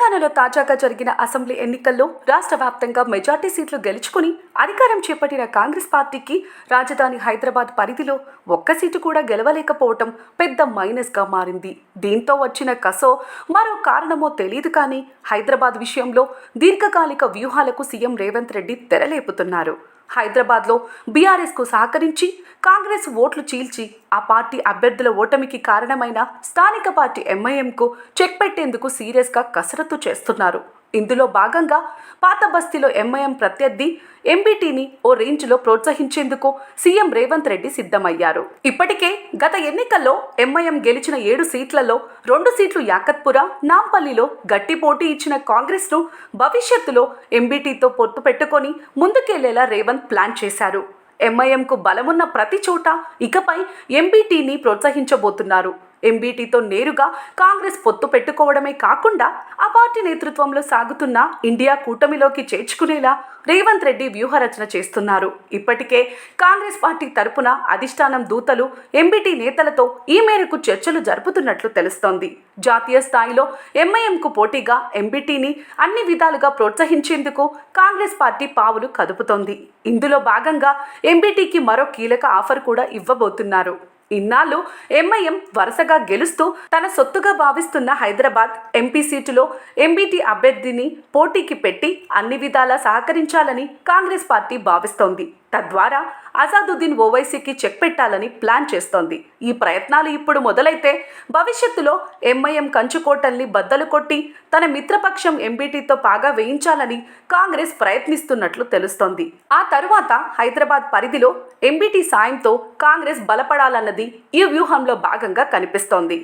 తెలంగాణలో తాజాగా జరిగిన అసెంబ్లీ ఎన్నికల్లో రాష్ట్ర వ్యాప్తంగా మెజార్టీ సీట్లు గెలుచుకుని అధికారం చేపట్టిన కాంగ్రెస్ పార్టీకి రాజధాని హైదరాబాద్ పరిధిలో ఒక్క సీటు కూడా గెలవలేకపోవటం పెద్ద మైనస్గా మారింది. దీంతో వచ్చిన కసో మరో కారణమో తెలియదు కానీ హైదరాబాద్ విషయంలో దీర్ఘకాలిక వ్యూహాలకు సీఎం రేవంత్ రెడ్డి తెరలేపుతున్నారు. హైదరాబాద్లో బీఆర్ఎస్కు సహకరించి కాంగ్రెస్ ఓట్లు చీల్చి ఆ పార్టీ అభ్యర్థుల ఓటమికి కారణమైన స్థానిక పార్టీ ఎంఐఎంకు చెక్ పెట్టేందుకు సీరియస్గా కసరత్తు చేస్తున్నారు. ఇందులో భాగంగా పాత బస్తీలో ఎంఐఎం ప్రత్యర్థి ఎంబీటీని ఓ రేంజ్లో ప్రోత్సహించేందుకు సీఎం రేవంత్ రెడ్డి సిద్ధమయ్యారు. ఇప్పటికే గత ఎన్నికల్లో ఎంఐఎం గెలిచిన ఏడు సీట్లలో రెండు సీట్లు యాకత్పుర నాంపల్లిలో గట్టి పోటీ ఇచ్చిన కాంగ్రెస్ను భవిష్యత్తులో ఎంబీటీతో పొత్తు పెట్టుకొని ముందుకెళ్ళేలా రేవంత్ ప్లాన్ చేశారు. ఎంఐఎంకు బలమున్న ప్రతి చోట ఇకపై ఎంబీటీని ప్రోత్సహించబోతున్నారు. ఎంబీటీతో నేరుగా కాంగ్రెస్ పొత్తు పెట్టుకోవడమే కాకుండా ఆ పార్టీ నేతృత్వంలో సాగుతున్న ఇండియా కూటమిలోకి చేర్చుకునేలా రేవంత్ రెడ్డి వ్యూహరచన చేస్తున్నారు. ఇప్పటికే కాంగ్రెస్ పార్టీ తరపున అధిష్టానం దూతలు ఎంబీటీ నేతలతో ఈ మేరకు చర్చలు జరుపుతున్నట్లు తెలుస్తోంది. జాతీయ స్థాయిలో ఎంఐఎంకు పోటీగా ఎంబీటీని అన్ని విధాలుగా ప్రోత్సహించేందుకు కాంగ్రెస్ పార్టీ పావులు కదుపుతోంది. ఇందులో భాగంగా ఎంబీటీకి మరో కీలక ఆఫర్ కూడా ఇవ్వబోతున్నారు. ఇన్నాళ్ళు ఎంఐఎం వరుసగా గెలుస్తూ తన సొత్తుగా భావిస్తున్న హైదరాబాద్ ఎంపీ సీటులో ఎంబీటీ అభ్యర్థిని పోటీకి పెట్టి అన్ని విధాలా సహకరించాలని కాంగ్రెస్ పార్టీ భావిస్తోంది. తద్వారా అజాదుద్దీన్ ఓవైసీకి చెక్ పెట్టాలని ప్లాన్ చేస్తోంది. ఈ ప్రయత్నాలు ఇప్పుడు మొదలైతే భవిష్యత్తులో ఎంఐఎం కంచుకోటల్ని బద్దలు కొట్టి తన మిత్రపక్షం ఎంబీటీతో పాగా వేయించాలని కాంగ్రెస్ ప్రయత్నిస్తున్నట్లు తెలుస్తోంది. ఆ తరువాత హైదరాబాద్ పరిధిలో ఎంబీటీ సాయంతో కాంగ్రెస్ బలపడాలన్నది ఈ వ్యూహంలో భాగంగా కనిపిస్తోంది.